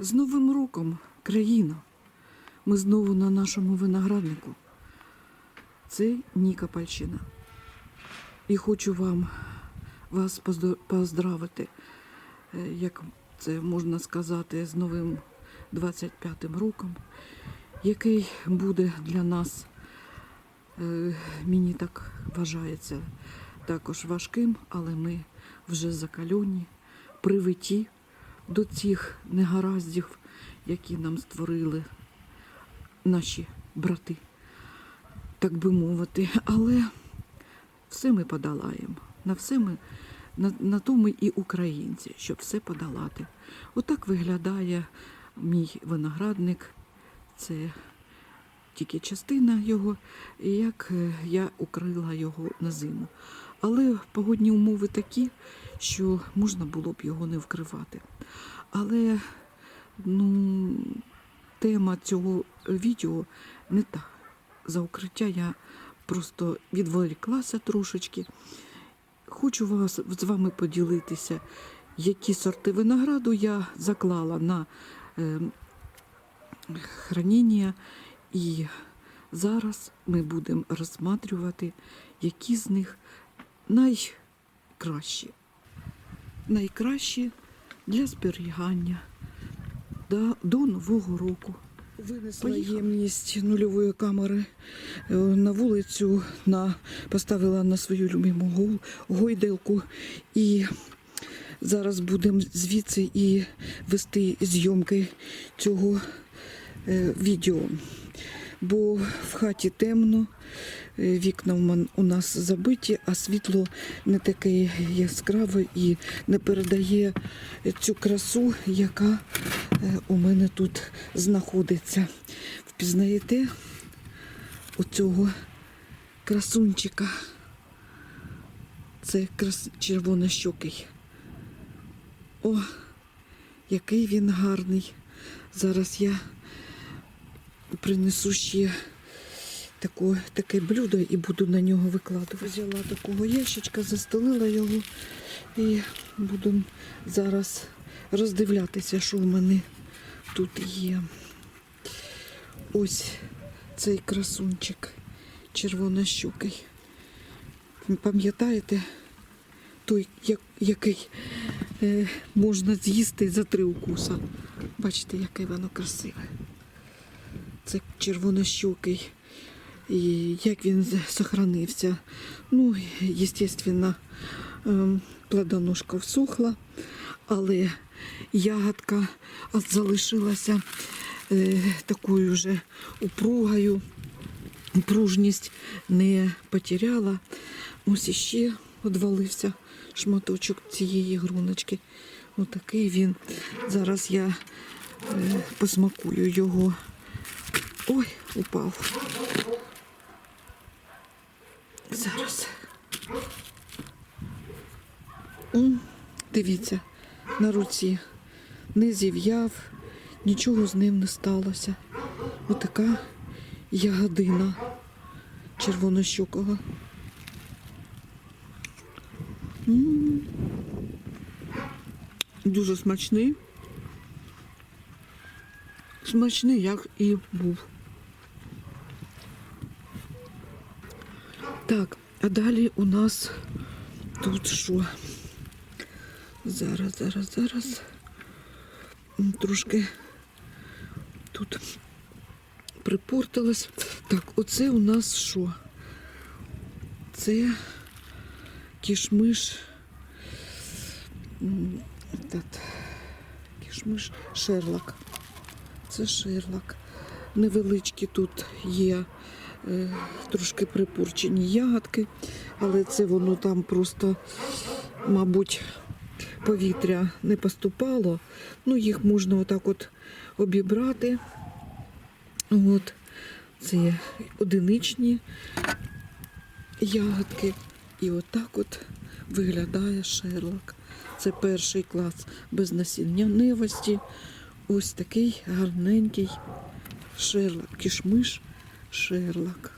З Новим роком, країна. Ми знову на нашому винограднику. Це Ніка Пальчина. І хочу вам вас поздравити, е, як це можна сказати, з новим 25-м роком, який буде для нас, е, мені так вважається, також важким, але ми вже закальоні, привиті до цих негараздів, які нам створили наші брати, так би мовити. Але все ми подолаємо. На все ми, на, на то ми і українці, щоб все подолати. Отак виглядає мій виноградник. Це тільки частина його, як е, я укрила його на зиму. Але погодні умови такі, що можна було б його не вкривати. Але ну, тема цього відео не та. За укриття я просто відволіклася трошечки. Хочу вас з вами поділитися, які сорти винограду я заклала на е, хранення. І зараз ми будемо розсматривати, які з них найкращі. Найкращі для зберігання до, до Нового року. Винесла ємність нульової камери е, на вулицю, на, поставила на свою любиму гойдалку і зараз будемо звідси і вести зйомки цього е, відео. Бо в хаті темно, е, вікна у нас забиті, а світло не таке яскраве і не передає цю красу, яка е, у мене тут знаходиться. Впізнаєте оцього красунчика? Це крас... червонощокий. О, який він гарний. Зараз я принесу ще тако, таке блюдо і буду на нього викладувати. Взяла такого ящичка, застелила його і буду зараз роздивлятися, що в мене тут є. Ось цей красунчик червонощукий. Пам'ятаєте, той, який е, можна з'їсти за три укуса. Бачите, яке воно красиве. Це червонощокий. І як він сохранився. Ну, звісно, ем, плодоножка всухла, але ягодка залишилася е, такою вже упругою. Пружність не потеряла. Ось іще одвалився шматочок цієї груночки. Отакий він. Зараз я е, посмакую його. Ой, упав. Зараз. М, Дивіться, на руці не зів'яв, нічого з ним не сталося. Отака ягодина червонощокого. М. Дуже смачний. Смачний, як і був. Так, а далі у нас тут що? Зараз, зараз, зараз. Трошки тут припортилось. Так, оце у нас що? Це кішмиш. Кішмиш Шерлок. Це Шерлок. Невеличкі тут є трошки припорчені ягодки, але це воно там просто, мабуть, повітря не поступало. Ну, їх можна отак от обібрати. От. Це одиничні ягодки. І отак от виглядає шерлок. Це перший клас без насіннявості. Ось такий гарненький шерлок, кішмиш шерлок.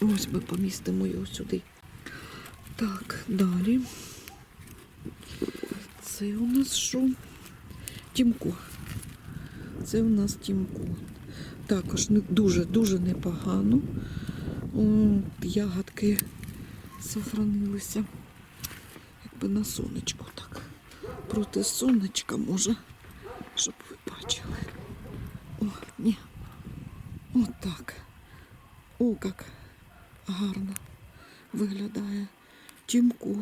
Ось ми помістимо його сюди. Так, далі. Це у нас що? Тімко. Це у нас Тімко. Також дуже дуже непогано. Ягодки сохранилися. Якби на сонечку так. Проти сонечка може, щоб ви бачили. О, ні. От так. О, як гарно виглядає. Тімко.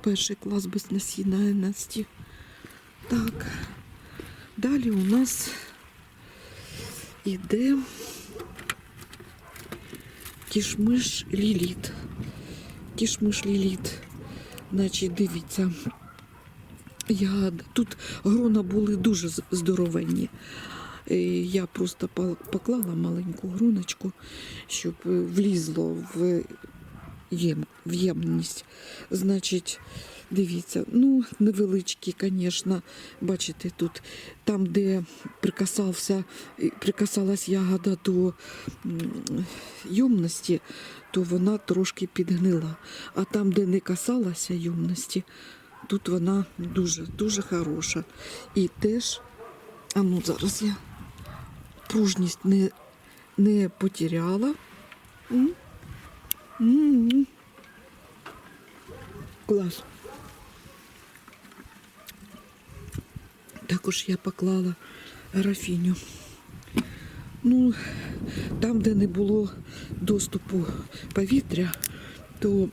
Перший клас без насіння. Так. Далі у нас іде кішмиш ліліт. Кішмиш ліліт. Значить, дивіться. Я... Тут грона були дуже здоровенні. Я просто поклала маленьку груночку, щоб е, влізло в єм, в ємність. Значить, дивіться, ну, невеличкі, звісно, бачите, тут там, де прикасався, прикасалась ягода до м, ємності, то вона трошки підгнила. А там, де не касалася ємності, тут вона дуже, дуже хороша. І теж, а ну зараз я пружність не, не потеряла. Клас. Також я поклала графіню. Ну, там, де не було доступу повітря, то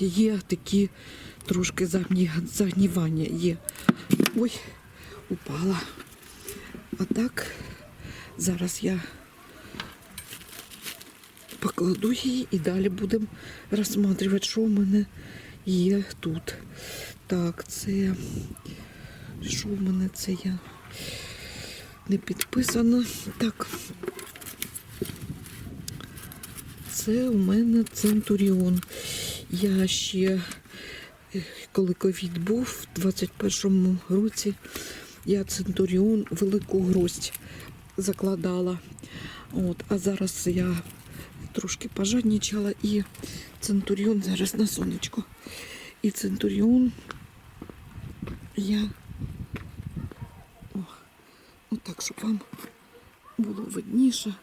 є такі трошки загнівання є. Ой, упала. А так, зараз я покладу її і далі будемо розглядати, що в мене є тут. Так, це. Що в мене це я не підписано. Так. Це у мене Центуріон. Я ще, е, коли ковід був, в 21-му році, я Центуріон велику гроздь закладала. От, а зараз я трошки пожаднічала і Центуріон зараз на сонечко. І Центуріон я. О, отак, щоб вам було видніше.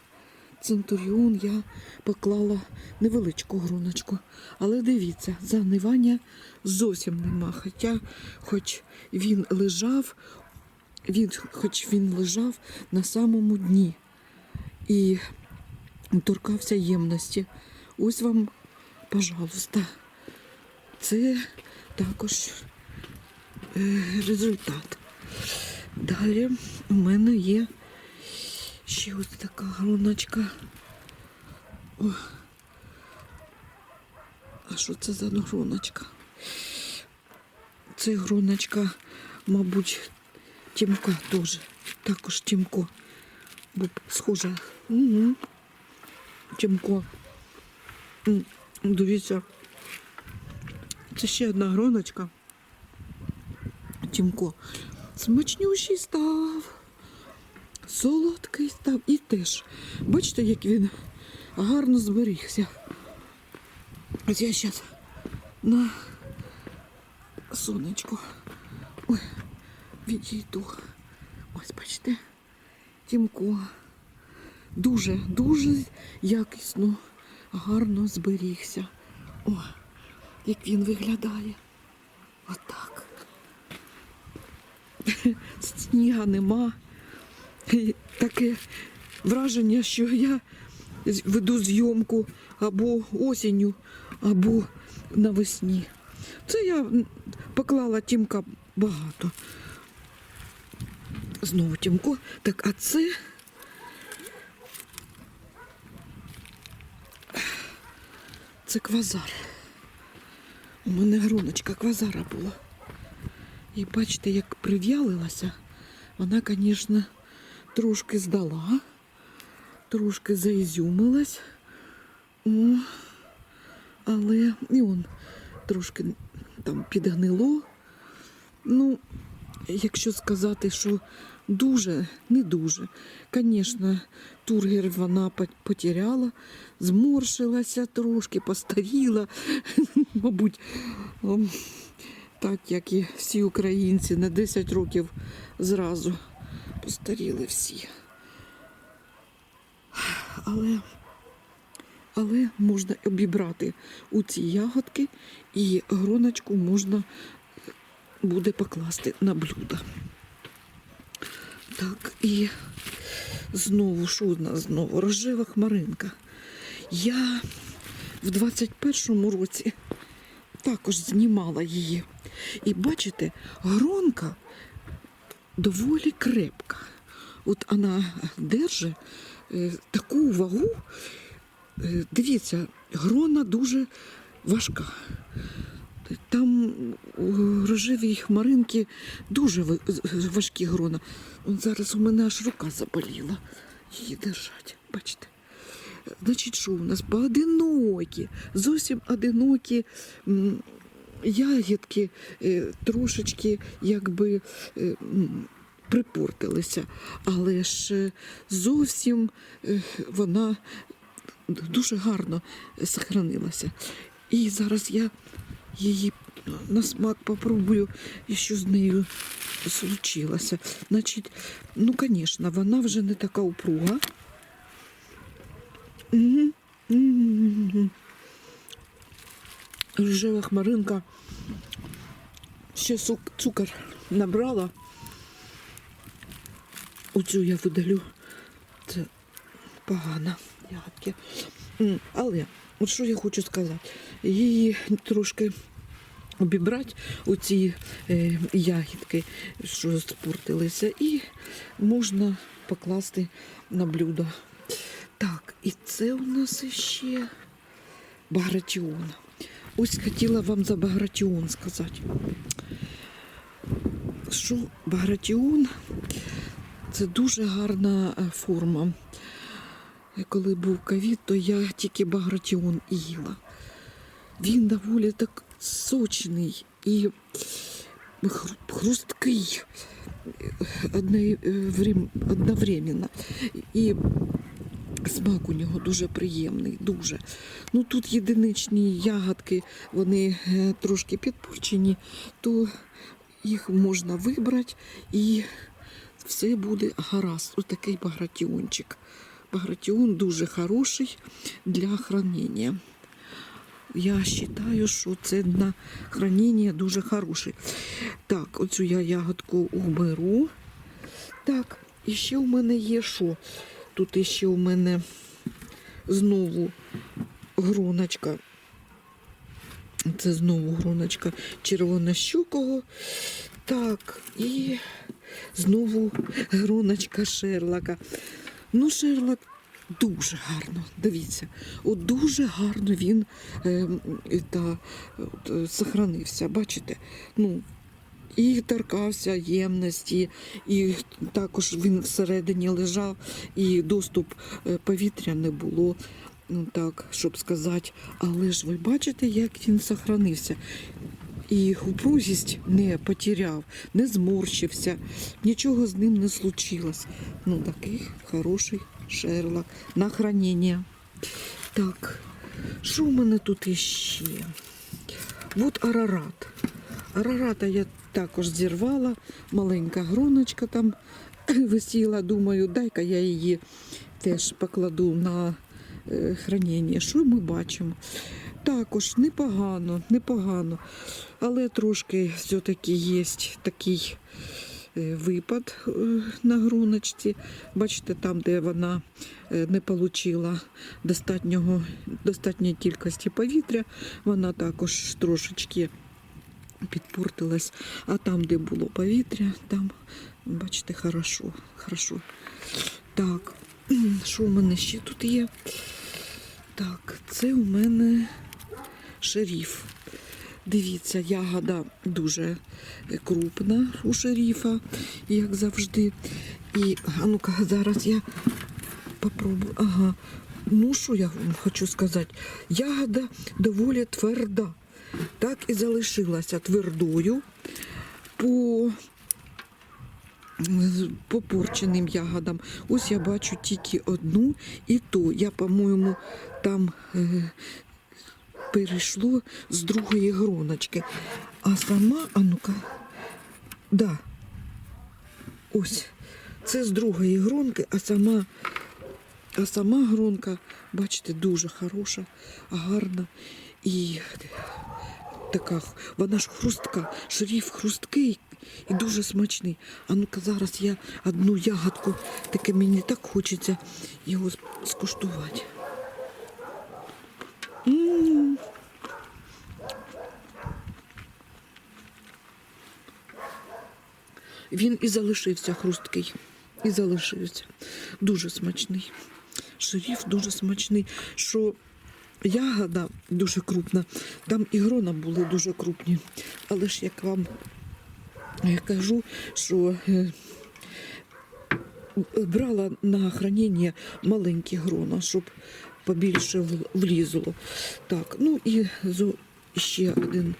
Центуріон я поклала невеличку груночку. Але дивіться, загнивання зовсім нема. Хоча, хоч він лежав, він, хоч він лежав на самому дні і торкався ємності. Ось вам, пожалуйста, це також е, результат. Далі у мене є ще ось така груночка. А що це за груночка? Це груночка, мабуть, Тімка теж. Також Тімко. Бо схоже. Угу. Тімко. Дивіться. Це ще одна гроночка. Тімко. Смачнющий став. Солодкий став. І теж. Бачите, як він гарно зберігся. Ось я зараз на сонечку. Відійду. Ось, бачите, Тімко. Дуже, дуже якісно, гарно зберігся. О, як він виглядає. Отак. Сніга нема. І Таке враження, що я веду зйомку або осінню, або навесні. Це я поклала тімка багато. Знову тімко. Так, а це. Це квазар. У мене груночка квазара була. І бачите, як прив'ялилася, вона, звісно, трошки здала, трошки заізюмилась. О, але і он трошки там підгнило. Ну, якщо сказати, що дуже, не дуже. Звісно, тургер вона потеряла, зморшилася трошки, постаріла, мабуть, так як і всі українці на 10 років зразу постаріли всі. Але, але можна обібрати у ці ягодки і гроночку можна буде покласти на блюдо. Так, і знову, що у нас знову? Рожева хмаринка. Я в 21-му році також знімала її. І бачите, гронка доволі крепка. От вона держить е, таку вагу. Е, дивіться, грона дуже важка. Там у рожевій хмаринки дуже важкі грона. Зараз у мене аж рука заболіла. Її держать, бачите. Значить, що у нас поодинокі, зовсім одинокі ягідки е, трошечки якби е, припортилися, але ж е, зовсім е, вона дуже гарно сохранилася. І зараз я її на смак попробую, і що з нею случилося. Значить, ну, звісно, вона вже не така упруга. Мгм. Рожева хмаринка. Ще цукор набрала. Оцю я видалю. Це погано ягодки. Але от що я хочу сказати, її трошки обібрати оці е, ягідки, що спортилися, і можна покласти на блюдо. Так, і це у нас ще багратіон. Ось хотіла вам за багратіон сказати. Що багратіон це дуже гарна е, форма. Коли був ковід, то я тільки багратіон їла. Він доволі так сочний і хрусткий е, врем- одновременно. І смак у нього дуже приємний, дуже. Ну тут єдиничні ягодки, вони е, трошки підпорчені, то їх можна вибрати і все буде гаразд. Ось такий багратіончик. Багратіон дуже хороший для хранення. Я вважаю, що це на хранення дуже хороший. Так, оцю я ягодку уберу. Так, і ще у мене є що? Тут іще у мене знову гроночка. Це знову гроночка червонощокого. Так, і знову гроночка Шерлока. Ну, Шерлок дуже гарно, дивіться, от дуже гарно він е, та, от, е, сохранився. Бачите? Ну, і торкався ємності, і також він всередині лежав, і доступ е, повітря не було. Ну так, щоб сказати, але ж ви бачите, як він сохранився. І упрузість не потеряв, не зморщився, нічого з ним не случилось. Ну, такий хороший шерлок на хранення. Так, що в мене тут іще? От арарат. Арарата я також зірвала, маленька гроночка там висіла. Думаю, дай-ка я її теж покладу на е, хранення. Що ми бачимо? Також непогано, непогано. Але трошки все-таки є такий випад е, на гроночці. Бачите, там, де вона е, не отримала достатнього, достатньої кількості повітря, вона також трошечки підпортилась. А там, де було повітря, там, бачите, хорошо. хорошо. Так, що у мене ще тут є? Так, це у мене шеріф. Дивіться, ягода дуже крупна у шеріфа, як завжди. І а ну-ка, зараз я попробую. Ага. Ну, що я вам хочу сказати? Ягода доволі тверда. Так і залишилася твердою по по порченим ягодам. Ось я бачу тільки одну, і то я, по-моєму, там е, перейшло з другої гроночки. А сама, а ну-ка, да, ось, це з другої гронки, а сама, а сама гронка, бачите, дуже хороша, гарна. І така, вона ж хрустка, шриф хрусткий і дуже смачний. А ну-ка зараз я одну ягодку, таке мені так хочеться його скуштувати. М. Він і залишився хрусткий. І залишився. Дуже смачний. Шеріф дуже смачний. Що ягода дуже крупна, там і грона були дуже крупні. Але ж як вам кажу, що е, брала на хранення маленькі грона, щоб побільше влізло. Так, ну і ще один,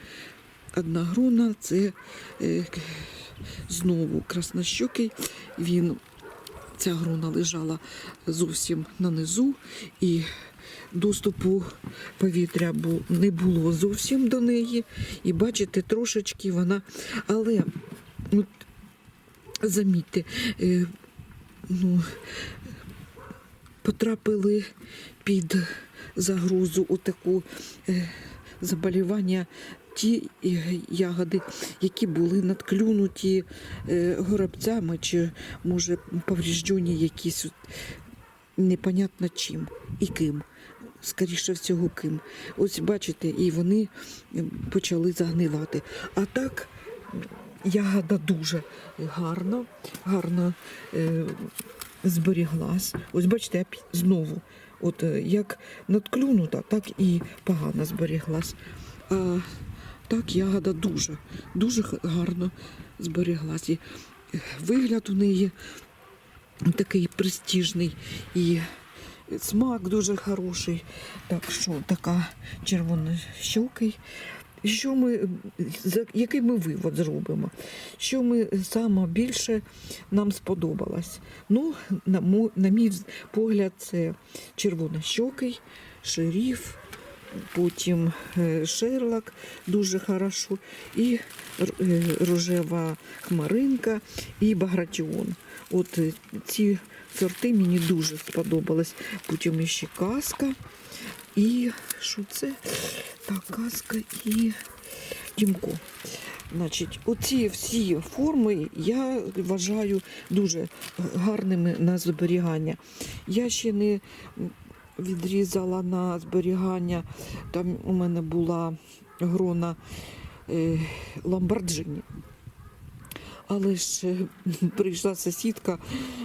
одна грона це е, знову краснощокий. Він ця грона лежала зовсім на низу, і доступу повітря не було зовсім до неї. І бачите, трошечки вона. Але от, замітьте, е, ну, потрапили під загрозу отаку е, заболівання ті ягоди, які були надклюнуті е, горобцями, чи, може, повреждені якісь непонятно чим і ким. Скоріше всього, ким. Ось бачите, і вони почали загнивати. А так ягода дуже гарна, гарно е, зберіглась. Ось бачите, знову, от е, як надклюнута, так і погано зберіглась. Так ягода дуже, дуже гарно зберіглась. І е, вигляд у неї такий престижний і смак дуже хороший. Так що така червона щокий. Що ми, який ми вивод зробимо? Що ми саме більше нам сподобалось? Ну, на, на мій погляд, це червонощокий, шеріф, потім е, шерлок дуже хорошо, і е, рожева хмаринка, і багратіон. От е, ці сорти мені дуже сподобались. Потім ще казка. І що це? Так, казка і Дімко. Значить, оці всі форми я вважаю дуже гарними на зберігання. Я ще не відрізала на зберігання. Там у мене була грона е, ламборджині. Але ж прийшла сусідка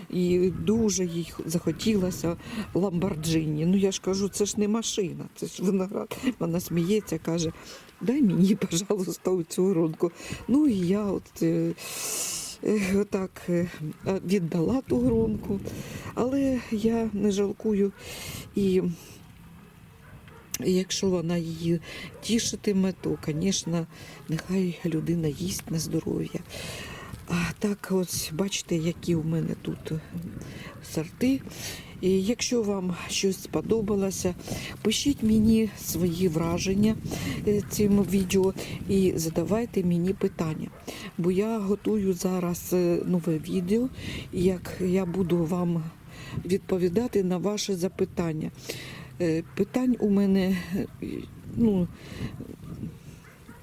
і дуже їй захотілося ламборджині. Ну я ж кажу, це ж не машина, це ж виноград. Вона сміється, каже, дай мені, пожалуйста, цю гронку. Ну і я от е, отак е, віддала ту гронку, але я не жалкую. І якщо вона її тішитиме, то, звісно, нехай людина їсть на здоров'я. А так, ось бачите, які у мене тут сорти. І якщо вам щось сподобалося, пишіть мені свої враження е, цим відео і задавайте мені питання. Бо я готую зараз е, нове відео, як я буду вам відповідати на ваші запитання. Е, Питань у мене, ну,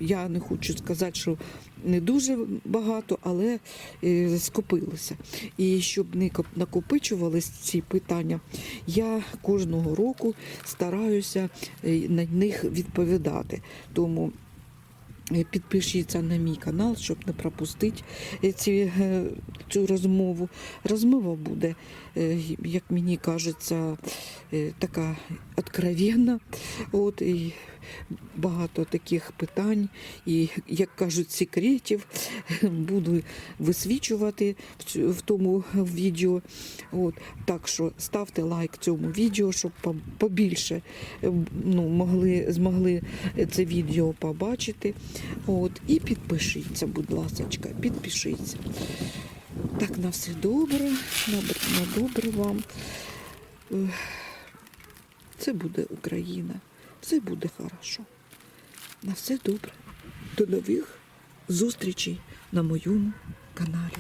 я не хочу сказати, що не дуже багато, але е, скопилося. І щоб не коп- накопичувались ці питання, я кожного року стараюся е, на них відповідати. Тому е, підпишіться на мій канал, щоб не пропустити ці, цю розмову. Розмова буде, як мені кажеться, е, така откровенна. От, і багато таких питань і, як кажуть, секретів буду висвічувати в, тому відео. От, так що ставте лайк цьому відео, щоб по- побільше е, ну, могли, змогли це відео побачити. От, і підпишіться, будь ласка, підпишіться. Так, на все добре, на, на добре вам. Це буде Україна. Все буде хорошо. На все добре. До нових зустрічей на моєму каналі.